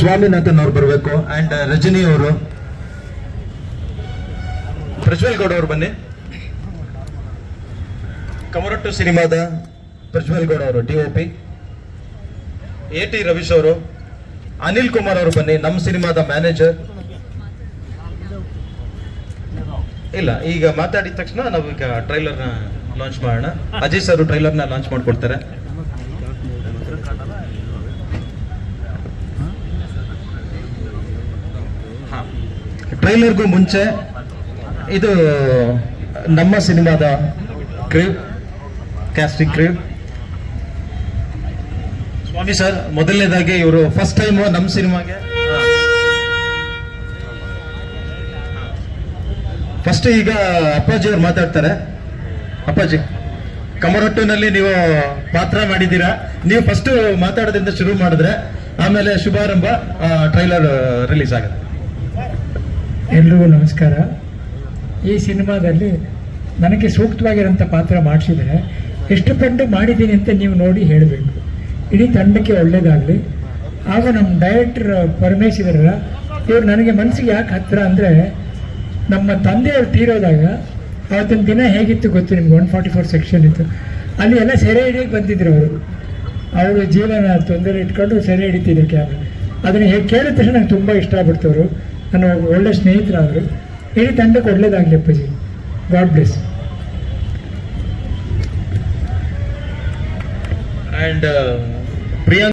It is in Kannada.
ಸ್ವಾಮಿನಾಥನ್ ಅವ್ರು ಬರಬೇಕು ಅಂಡ್ ರಜನಿ ಅವರು. ಪ್ರಜ್ವಲ್ ಗೌಡ ಅವರು ಬನ್ನಿ. ಕಮರಟ್ಟು ಸಿನಿಮಾದ ಪ್ರಜ್ವಲ್ ಗೌಡ ಅವರು T O P A T Ravish ಅವರು. ಅನಿಲ್ ಕುಮಾರ್ ಅವರು ಬನ್ನಿ ನಮ್ಮ ಸಿನಿಮಾದ ಮ್ಯಾನೇಜರ್. ಇಲ್ಲ, ಈಗ ಮಾತಾಡಿದ ತಕ್ಷಣ ನಾವು ಈಗ ಟ್ರೈಲರ್ನ ಲಾಂಚ್ ಮಾಡೋಣ. ಅಜಯ್ ಸರ್ ಟ್ರೈಲರ್ನ ಲಾಂಚ್ ಮಾಡ್ಕೊಡ್ತಾರೆ. ಟ್ರೈಲರ್ಗೂ ಮುಂಚೆ ಇದು ನಮ್ಮ ಸಿನಿಮಾದ crew casting crew Swamy sir, ಮೊದಲನೇದಾಗಿ ಇವರು ಫಸ್ಟ್ ಟೈಮ್ ನಮ್ಮ ಸಿನಿಮಾಗೆ. ಫಸ್ಟ್ ಈಗ ಅಪ್ಪಾಜಿ ಅವ್ರು ಮಾತಾಡ್ತಾರೆ. ಅಪ್ಪಾಜಿ ಕಮರೊಟ್ಟಿನಲ್ಲಿ ನೀವು ಪಾತ್ರ ಮಾಡಿದ್ದೀರಾ? ನೀವು ಫಸ್ಟ್ ಮಾತಾಡೋದ್ರಿಂದ ಶುರು ಮಾಡಿದ್ರೆ ಆಮೇಲೆ ಶುಭಾರಂಭ ಟ್ರೈಲರ್ ರಿಲೀಸ್ ಆಗುತ್ತೆ. ಎಲ್ರಿಗೂ ನಮಸ್ಕಾರ. ಈ ಸಿನಿಮಾದಲ್ಲಿ ನನಗೆ ಸೂಕ್ತವಾಗಿರೋಂಥ ಪಾತ್ರ ಮಾಡಿಸಿದರೆ ಎಷ್ಟು ಪಟ್ಟು ಮಾಡಿದ್ದೀನಿ ಅಂತ ನೀವು ನೋಡಿ ಹೇಳಬೇಕು. ಇಡೀ ತಂಡಕ್ಕೆ ಒಳ್ಳೇದಾಗಲಿ ಆಗ ನಮ್ಮ ಡೈರೆಕ್ಟರ್ ಪರಮೇಶ್ ಇದಾರಲ್ಲ ಇವ್ರು ನನಗೆ ಮನಸ್ಸಿಗೆ ಯಾಕೆ ಹತ್ತಿರ ಅಂದರೆ ನಮ್ಮ ತಂದೆಯವರು ತೀರೋದಾಗ ಅವತ್ತಿನ ದಿನ ಹೇಗಿತ್ತು ಗೊತ್ತು ನಿಮ್ಗೆ? ಒನ್ ಫಾರ್ಟಿ ಫೋರ್ ಸೆಕ್ಷನ್ ಇತ್ತು. ಅಲ್ಲಿ ಎಲ್ಲ ಸೆರೆ ಹಿಡಿಯಕ್ಕೆ ಬಂದಿದ್ರು ಅವರು. ಅವರು ಜೀವನ ತೊಂದರೆ ಇಟ್ಕೊಂಡು ಸೆರೆ ಹಿಡಿತಿದ್ರು ಕ್ಯಾಮ್ರಾ ಅದನ್ನು ಹೇಗೆ ಕೇಳಿದ ತಕ್ಷಣ ನಂಗೆ ತುಂಬ ಇಷ್ಟ ಆಗ್ಬಿಡ್ತವ್ರು ನನ್ನ ಒಳ್ಳೆ ಸ್ನೇಹಿತರಾದರು. ಇಡೀ ತಂಡಕ್ಕೆ ಒಳ್ಳೇದಾಗಲಿ ಅಪ್ಪಾಜಿ. God bless and Priyank